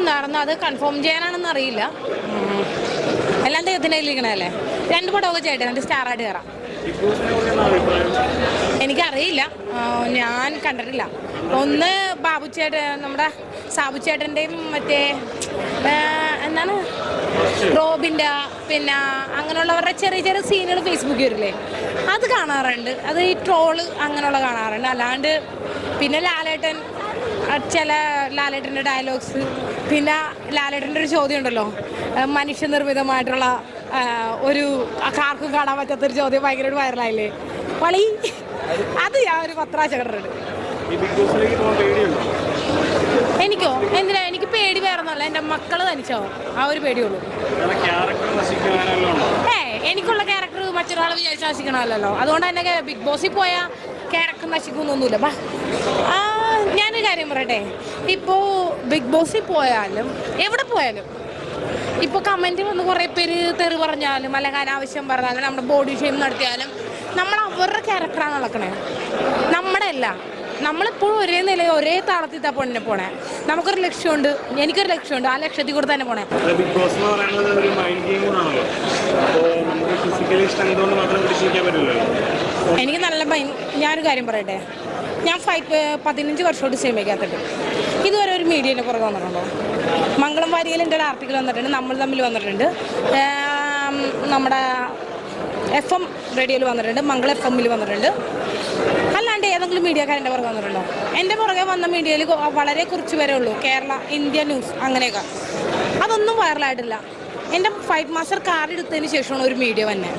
വന്നായിരുന്നു. അത് കൺഫേം ചെയ്യാനാണെന്ന് അറിയില്ല. എല്ലാം ദൈവത്തിന്റെ കയ്യിലിരിക്കണല്ലേ രണ്ട് പടമൊക്കെ ചെയ്യട്ടെ എന്നിട്ട് സ്റ്റാറായിട്ട് കയറാം എനിക്കറിയില്ല. ഞാൻ കണ്ടിട്ടില്ല. ഒന്ന് ബാബു ബാബുച്ചേട്ടൻ നമ്മുടെ സാബുച്ചേട്ടന്റെയും മറ്റേ ആ, എന്താണ്? റോബിന്റെ പിന്നെ അങ്ങനെയുള്ളവരുടെ ചെറിയ ചെറിയ സീനുകൾ ഫേസ്ബുക്കിൽ വരില്ലേ? അത് കാണാറുണ്ട്. അത് ഈ ട്രോൾ അങ്ങനെയുള്ള കാണാറുണ്ട്. അല്ലാണ്ട് പിന്നെ ലാലേട്ടൻ ചില ലാലേട്ടന്റെ ഡയലോഗ്സ് പിന്നെ ലാലേട്ടന്റെ ഒരു ചോദ്യം ഉണ്ടല്ലോ മനുഷ്യനിർമ്മിതമായിട്ടുള്ള ഒരു ആർക്കും കാണാൻ പറ്റാത്തൊരു ചോദ്യം ഭയങ്കര വൈറലായില്ലേ വളി അത് ഞാൻ ഒരു പത്രാശ കണ്ടിട്ടുണ്ട് എനിക്കോ? എന്തിനാ? എനിക്ക് പേടി വേറെ ഒന്നുമല്ല. എന്റെ മക്കൾ തനിച്ചോ? ആ ഒരു പേടിയുള്ളൂ. ഏ എനിക്കുള്ള ക്യാരക്ടർ മറ്റൊരാൾ വിചാരിച്ച് നശിക്കണമല്ലോ. അതുകൊണ്ട് തന്നെ ബിഗ് ബോസിൽ പോയാൽ ക്യാരക്ടർ നശിക്കുന്നൊന്നുമില്ല ബാ. ആ ഞാനൊരു കാര്യം പറയട്ടെ. ഇപ്പോ ബിഗ് ബോസിൽ പോയാലും എവിടെ പോയാലും ഇപ്പോൾ കമന്റ് വന്ന് കുറേ പേര് തെറി പറഞ്ഞാലും അല്ലെങ്കിൽ അനാവശ്യം പറഞ്ഞാലും നമ്മുടെ ബോഡി ഷെയിം നടത്തിയാലും നമ്മൾ അവരുടെ ക്യാരക്ടറാണ് നടക്കണേ. നമ്മുടെ അല്ല. നമ്മളെപ്പോഴും ഒരേ നില ഒരേ താളത്തിൽ തന്നെ പോണേ. നമുക്കൊരു ലക്ഷ്യമുണ്ട്. എനിക്കൊരു ലക്ഷ്യമുണ്ട്. ആ ലക്ഷ്യത്തിൽ കൂടെ തന്നെ പോണേ. ബിഗ് ബോസ് എന്ന് പറയുന്നത് ഒരു മൈൻഡ് ഗെയിം കൂടാണല്ലോ. അപ്പോൾ നമുക്ക് ഫിസിക്കലി സ്ട്രെങ്ത് കൊണ്ട് മാത്രം പിടിച്ചിരിക്കാൻ പറ്റില്ലല്ലോ. എനിക്ക് നല്ല ഞാനൊരു കാര്യം പറയട്ടെ. ഞാൻ ഫൈവ് പതിനഞ്ച് വർഷമായിട്ട് സിനിമയ്ക്കകത്തിട്ട് ഇതുവരെ മീഡിയനെ പുറകെ വന്നിട്ടുണ്ടോ? മംഗളം വാരികയിൽ എന്റെ ആർട്ടിക്കിൾ വന്നിട്ടുണ്ട് നമ്മൾ തമ്മിൽ വന്നിട്ടുണ്ട്. നമ്മുടെ എഫ് എം റേഡിയോയിൽ വന്നിട്ടുണ്ട് മംഗളം എഫ് എമ്മിൽ വന്നിട്ടുണ്ട്. അല്ലാണ്ട് ഏതെങ്കിലും മീഡിയക്കാരന്റെ പുറകെ വന്നിട്ടുണ്ടോ? എന്റെ പുറകെ വന്ന മീഡിയയിൽ വളരെ കുറച്ച് പേരേ ഉള്ളൂ കേരള ഇന്ത്യ ന്യൂസ് അങ്ങനെയൊക്കെ. അതൊന്നും വൈറലായിട്ടില്ല എന്റെ ഫൈവ് മാസ്റ്റർ കാർഡ് എടുത്തതിന് ശേഷമാണ് ഒരു മീഡിയ വന്നെ.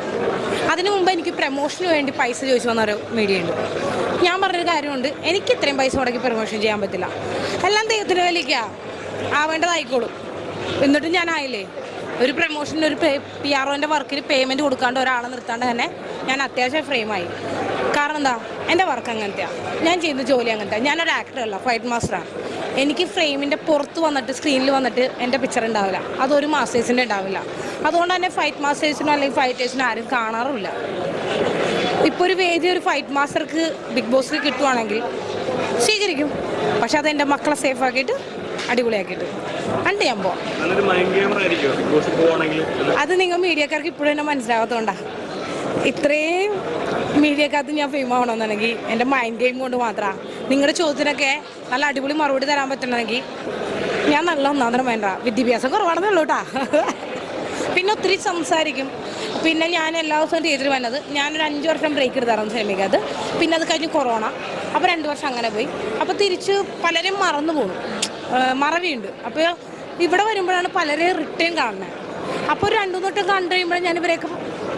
അതിനു മുമ്പ് എനിക്ക് പ്രമോഷന് വേണ്ടി പൈസ ചോദിച്ചു വന്ന ഒരു മീഡിയ ഉണ്ട്. ഞാൻ പറഞ്ഞൊരു കാര്യമുണ്ട്. എനിക്ക് ഇത്രയും പൈസ മുടക്കി പ്രൊമോഷൻ ചെയ്യാൻ പറ്റില്ല. എല്ലാം ദൈവത്തിന് വലിക്കാ ആവേണ്ടതായിക്കോളും. എന്നിട്ടും ഞാനായില്ലേ ഒരു പ്രമോഷന് ഒരു പി ആർ ഒന്റെ വർക്കിൽ പേയ്മെന്റ് കൊടുക്കാണ്ട് ഒരാളെ നിർത്താണ്ട് തന്നെ ഞാൻ അത്യാവശ്യം ഫ്രെയിമായി കാരണം എന്താ? എന്റെ വർക്ക് അങ്ങനത്തെയാണ് ഞാൻ ചെയ്യുന്ന ജോലി അങ്ങനത്തെ ഞാനൊരു ആക്ടറല്ല ഫൈറ്റ് മാസ്റ്ററാണ് എനിക്ക് ഫ്രെയിമിന്റെ പുറത്ത് വന്നിട്ട് സ്ക്രീനിൽ വന്നിട്ട് എന്റെ പിക്ചർ ഉണ്ടാവില്ല. അതൊരു മാസ്റ്റേഴ്സിന്റെ ഉണ്ടാവില്ല. അതുകൊണ്ട് തന്നെ ഫൈറ്റ് മാസ്റ്റേഴ്സിനോ അല്ലെങ്കിൽ ഫൈറ്റേഴ്സിനോ ആരും കാണാറില്ല ഇപ്പോൾ ഒരു വേദി ഒരു ഫൈറ്റ് മാസ്റ്റർക്ക് ബിഗ് ബോസിൽ കിട്ടുവാണെങ്കിൽ സ്വീകരിക്കും. പക്ഷെ അത് എന്റെ മക്കളെ സേഫ് ആക്കിയിട്ട് അടിപൊളിയാക്കിയിട്ട് കണ്ട് ഞാൻ പോവാം. അത് നിങ്ങൾ മീഡിയക്കാർക്ക് ഇപ്പോഴും എന്നെ മനസ്സിലാവാത്തതുകൊണ്ടാണ് ഇത്രയും മീഡിയക്കകത്ത് ഞാൻ ഫെയിം ആവണമെന്നുണ്ടെങ്കിൽ എന്റെ മൈൻഡ് ഗെയിം കൊണ്ട് മാത്രമാണ് നിങ്ങളുടെ ചോദ്യത്തിനൊക്കെ നല്ല അടിപൊളി മറുപടി തരാൻ പറ്റണമെങ്കിൽ ഞാൻ നല്ല ഒന്നാന്തരം വേണ്ട വിദ്യാഭ്യാസം കുറവാണെന്നുള്ളൂ കേട്ടാ. പിന്നെ ഒത്തിരി സംസാരിക്കും. പിന്നെ ഞാൻ എല്ലാ ദിവസവും തിയേറ്ററിൽ വന്നത് ഞാനൊരു അഞ്ച് വർഷം ബ്രേക്ക് എടുത്തായിരുന്നു സിനിമയ്ക്കകത്ത്. പിന്നെ അത് കഴിഞ്ഞ് കൊറോണ അപ്പോൾ രണ്ട് വർഷം അങ്ങനെ പോയി. അപ്പോൾ തിരിച്ച് പലരും മറന്നു പോകും. മറവിയുണ്ട്. അപ്പോൾ ഇവിടെ വരുമ്പോഴാണ് പലരെ റിട്ടേൺ കാണുന്നത് അപ്പോൾ ഒരു രണ്ടു തൊട്ട് കണ്ടു കഴിയുമ്പോഴാണ് ഞാൻ ഇവരെയൊക്കെ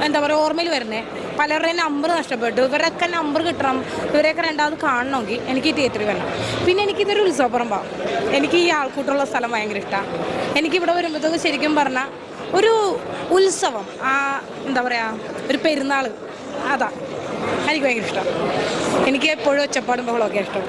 എന്താ പറയുക ഓർമ്മയിൽ വരുന്നത് പലരുടെയും നമ്പർ നഷ്ടപ്പെട്ടു. ഇവരൊക്കെ നമ്പർ കിട്ടണം. ഇവരെയൊക്കെ രണ്ടാമത് കാണണമെങ്കിൽ എനിക്ക് ഈ തിയേറ്ററിൽ വരണം. പിന്നെ എനിക്കിതൊരു ഉത്സവപ്പറമ്പാണ് എനിക്ക് ഈ ആൾക്കൂട്ടമുള്ള സ്ഥലം ഭയങ്കര ഇഷ്ടമാണ് എനിക്കിവിടെ വരുമ്പോഴത്തേക്ക് ശരിക്കും പറഞ്ഞാൽ ഒരു ഉത്സവം ആ എന്താ പറയുക ഒരു പെരുന്നാൾ അതാ. എനിക്ക് ഭയങ്കര ഇഷ്ടം. എനിക്ക് എപ്പോഴും ഒച്ചപ്പാടും ബഹളമൊക്കെ ഇഷ്ടം.